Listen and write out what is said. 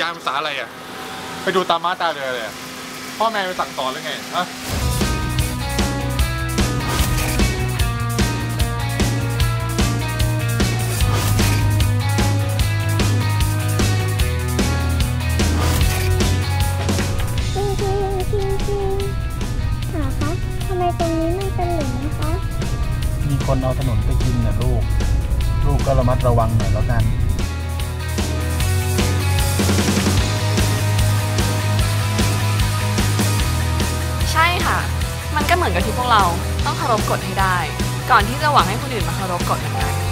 การภาษาอะไรอะ ไปดูตามมาตาเรือเลยอะพ่อแม่ไปสั่งสอนหรือไงฮะจริงจริงจริงจริงหาคะทำไมตรงนี้มันเป็นหลุมนะคะ มีคนเอาถนนไปกินนะลูก ลูกก็ระมัดระวังหน่อยแล้วกัน มันก็เหมือนกับที่พวกเราต้องเคารพกฎให้ได้ ก่อนที่จะหวังให้คนอื่นมาเคารพกฎเหมือนกัน